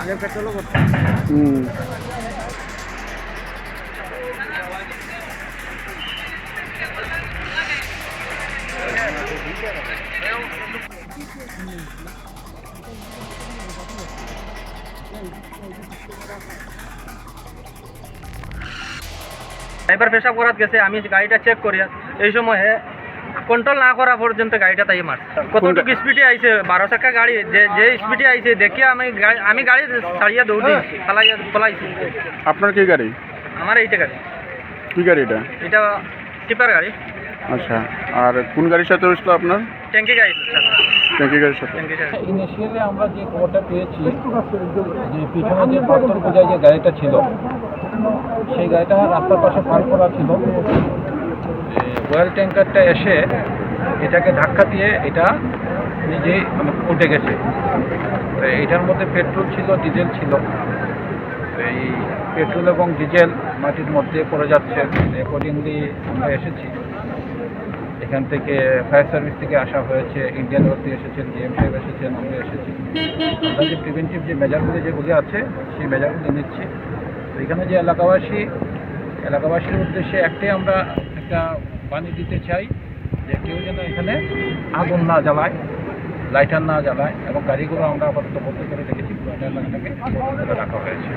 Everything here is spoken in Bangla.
আগে পেট্রোলও করতে হুম Thank you. ড্রাইভার পেশাব করাত গেছে আমি গাড়িটা চেক করি। এই সময় কন্ট্রোল না করা পর্যন্ত গাড়িটা তাই মার কতটুকু স্পিডে আইছে? বারো চাকা গাড়ি যে যে স্পিডে আইছে দেখি আমি গাড়ি- আমি গাড়ি ছাড়িয়া দৌড়ি পালাইয়া পলাইছি। আপনার কি গাড়ি? আমার এইটা গাড়ি। কি গাড়ি এটা? এটা টিপার গাড়ি। আচ্ছা আর কোন গাড়ির সাথে হয়েছিল আপনার? ট্যাঙ্কি গাড়ি। ট্যাঙ্কি গাড়ির সাথে। ইনিশিয়ালি আমরা যে খবরটা পেয়েছি যে পিছনে যে পাথর বোঝায় যে গাড়িটা ছিল সেই গাড়িটা রাস্তার পাশে পার্ক করা ছিল। ওয়েল ট্যাঙ্কারটা এসে এটাকে ধাক্কা দিয়ে এটা নিজেই উঠে গেছে। তো এইটার মধ্যে পেট্রোল ছিল ডিজেল ছিল। এই পেট্রোল এবং ডিজেল মাটির মধ্যে পড়ে যাচ্ছে। অ্যাকর্ডিংলি আমরা এসেছি। এখান থেকে ফায়ার সার্ভিস থেকে আসা হয়েছে ইন্ডিয়ান রোড এসেছেন ডিএম সাহেব এসেছেন, আমরা এসেছি। যে প্রিভেন্টিভ যে মেজারগুলি যেগুলি আছে, সেই মেজারগুলি নিচ্ছি। এখানে যে এলাকাবাসী, এলাকাবাসীর উদ্দেশ্যে একটাই আমরা একটা বাণী দিতে চাই যে কেউ যেন এখানে আগুন না জ্বালায়, লাইটার না জ্বালায় এবং গাড়িগুলো আমরা আপাতত বন্ধ করে রেখেছি পুরো এলাকাটাকে রাখা হয়েছে।